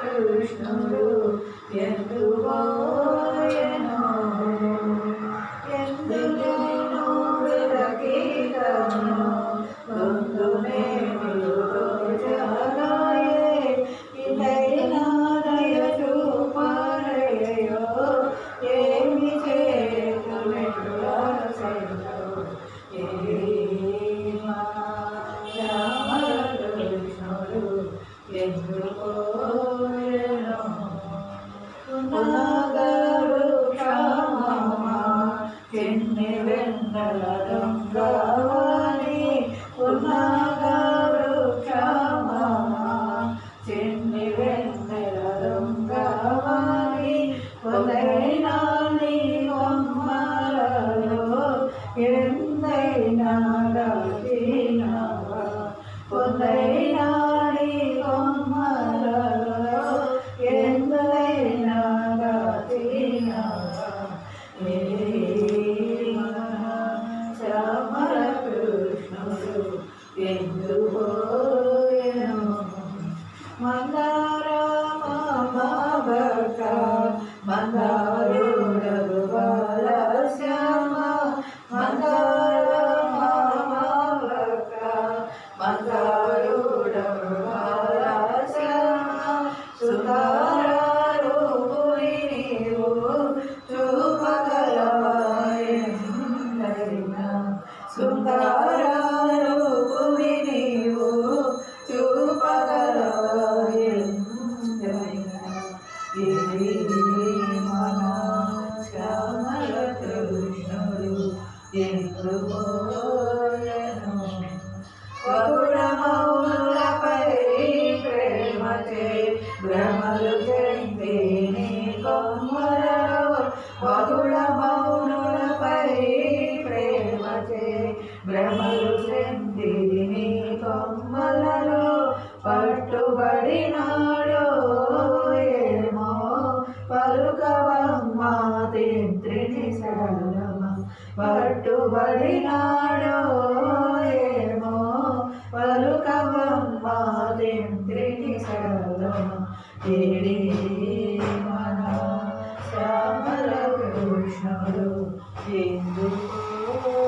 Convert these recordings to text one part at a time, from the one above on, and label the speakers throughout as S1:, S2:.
S1: కృష్ణుడు ఎందుకోయనో భ్రమలు కొమ్మలలో పట్టుబడినాడో ఏమో? పలుకవమ్మ తింత్రిని సరళమ పట్టుబడినాడో ఏమో? పలుకవమ్మ తింత్రిని సరళమ ఏడి మన శ్యామల కృష్ణుడు ఎందుకు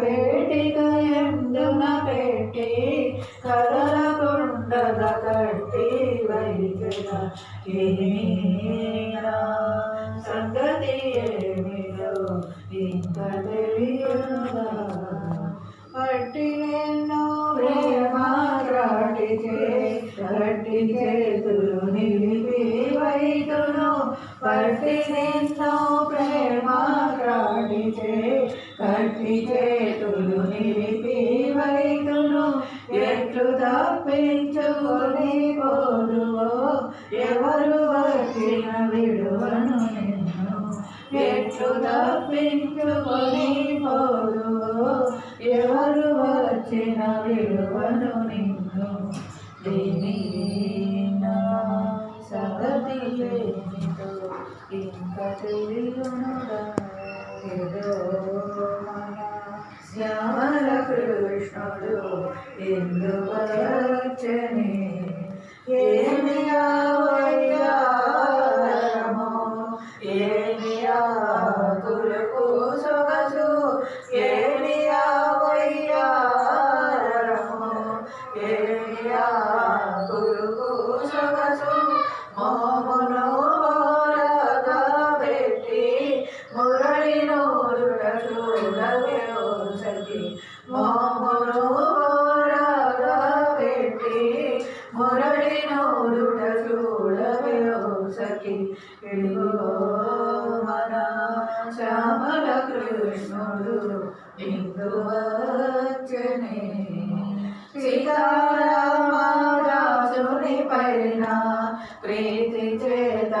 S1: పేటిక ఎందున పెట్టి కదలకుండగ కట్టి వైద్యద ఏమీనా? సంగతి ఏమిటో ఇంత తెలియదా? పట్టి ఎన్నో ప్రేమ రాటికే కట్టి చేతులు నిలిపి వైతును పట్టి నిన్నో ప్రేమ రాటికే కట్టి చేతులు నిలిపి ఎట్లు తప్పించుకొని పోదువో? ఎవరు వచ్చిన విడువను నిన్ను? ఎట్లు తప్పించుకొని పోదువో? ఎవరు వచ్చిన విడువను నిన్ను? దీని సగతి ఇంకా తెలియనుగా ఏదో మన శ్యామల కృష్ణుడు ఎందువచ్చని ఏమి ఇదిగో మన శ్యామల కృష్ణుడు ఇందు వచ్చనే. సీతారామరాజుని పైన ప్రీతి చేత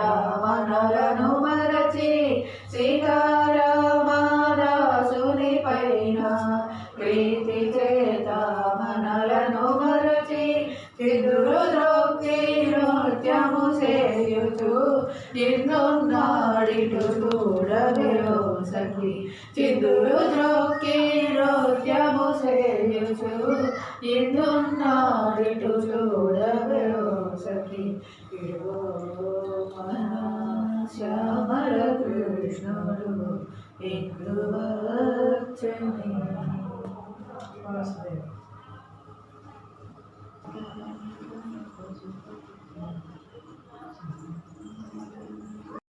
S1: మనలను మరచి సీతారామరాజుని పైన ప్రీతి చేత మనలను మరచి నిన్నున్నాడిటు చూడవేయో సఖి చిదురు ద్రోక్కి నృత్యము చేయుచు నిన్నున్నాడిటు చూడవేయో సఖి ఇదిగో మన శ్యామల కృష్ణుడు ఇందు వచ్చని వాసుదేవ